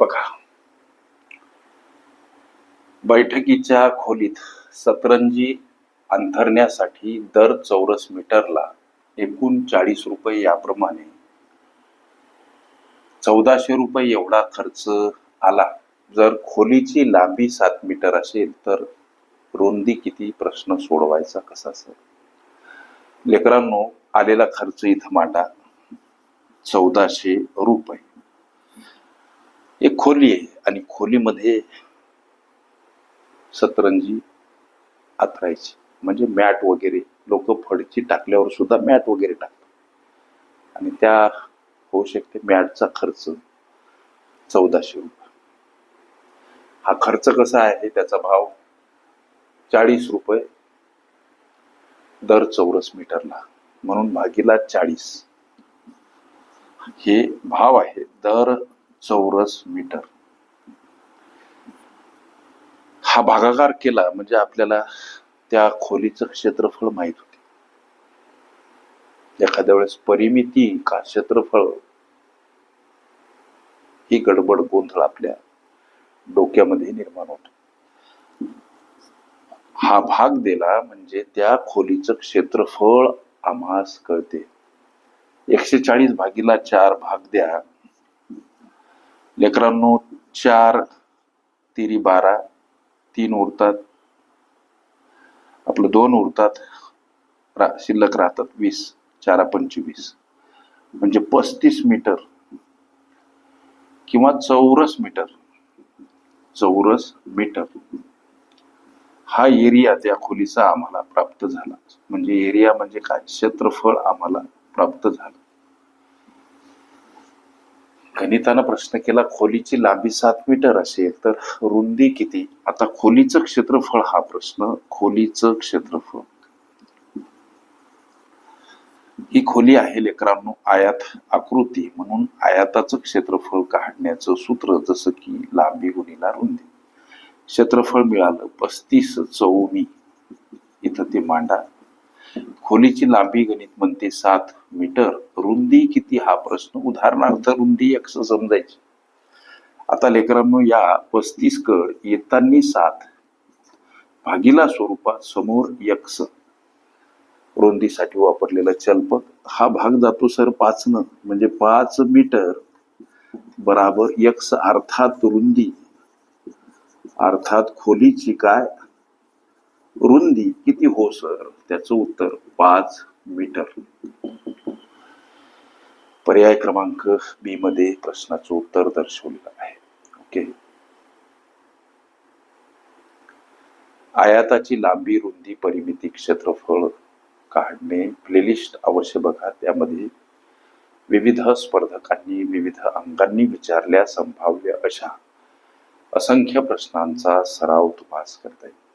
बघा. बैठकीच्या खोलीत सतरंजी अंथरण्यासाठी दर चौरस मीटरला एकूण चाळीस रुपये याप्रमाणे. चौदाशे रुपये एवढा खर्च आला. जर खोलीची लांबी सात मीटर असेल तर रुंदी किती? प्रश्न सोडवायचा कसा सर? लेकरांनो आलेला खर्च इथं मांडा. चौदाशे रुपये. एक खोली आहे. आणि खोलीमध्ये सतरंजी आतरायची म्हणजे मॅट वगैरे लोक फडची टाकल्यावर सुद्धा मॅट वगैरे टाकतात. आणि त्या होऊ शकते मॅटचा खर्च चौदाशे रुपये. हा खर्च कसा आहे त्याचा भाव चाळीस रुपये दर चौरस मीटरला. म्हणून भागीला चाळीस. हे भाव आहे दर चौरस मीटर. हा भागाकार केला म्हणजे आपल्याला त्या खोलीचं क्षेत्रफळ माहीत होते. एखाद्या वेळेस परिमिती का क्षेत्रफळ ही गडबड गोंधळ आपल्या डोक्यामध्ये निर्माण होतो. हा भाग दिला म्हणजे त्या खोलीचं क्षेत्रफळ आम्हास कळते. एकशे चाळीस भागीला चार भाग द्या. लेकरांनो चार तिरी बारा तीन उरतात. आपलं दोन उरतात. रा- शिल्लक राहतात वीस चारा पंचवीस. म्हणजे पस्तीस मीटर किंवा चौरस मीटर. चौरस मीटर. हा एरिया त्या खोलीचा आम्हाला प्राप्त झाला. म्हणजे एरिया म्हणजे काय? क्षेत्रफळ आम्हाला प्राप्त झालं. गणितानं प्रश्न केला खोलीची लांबी सात मीटर असेल तर रुंदी किती? आता खोलीचं क्षेत्रफळ हा प्रश्न खोलीचं क्षेत्रफळ. ही खोली आहे लेकरांनो आयात आकृती. म्हणून आयाताचं क्षेत्रफळ काढण्याचं सूत्र जसं की लांबी गुणीला रुंदी. क्षेत्रफळ मिळालं पस्तीस चौमी. इथं ते मांडा. खोलीची लांबी गणित म्हणते सात मीटर. रुंदी किती हा प्रश्न? उदाहरणार्थ रुंदी एक समजायची. आता लेकरांनो या पस्तीस कड येतानी सात भागीला स्वरूपात समोर यक्ष रुंदीसाठी वापरलेला चलपक हा भाग जातो सर पाचनं म्हणजे पाच मीटर बराबर यक्ष अर्थात रुंदी. अर्थात खोलीची काय? रुंदी. किती हो सर? त्याचं उत्तर पाच मीटर. पर्याय क्रमांक बी मध्ये प्रश्नाचं उत्तर दर्शवलेलं आहे. ओके आयाताची लांबी रुंदी परिमिती क्षेत्रफळ काढणे प्लेलिस्ट अवश्य बघा. त्यामध्ये विविध स्पर्धकांनी विविध अंगांनी विचारल्या संभाव्य अशा असंख्य प्रश्नांचा सराव तुम्हाला करता येईल.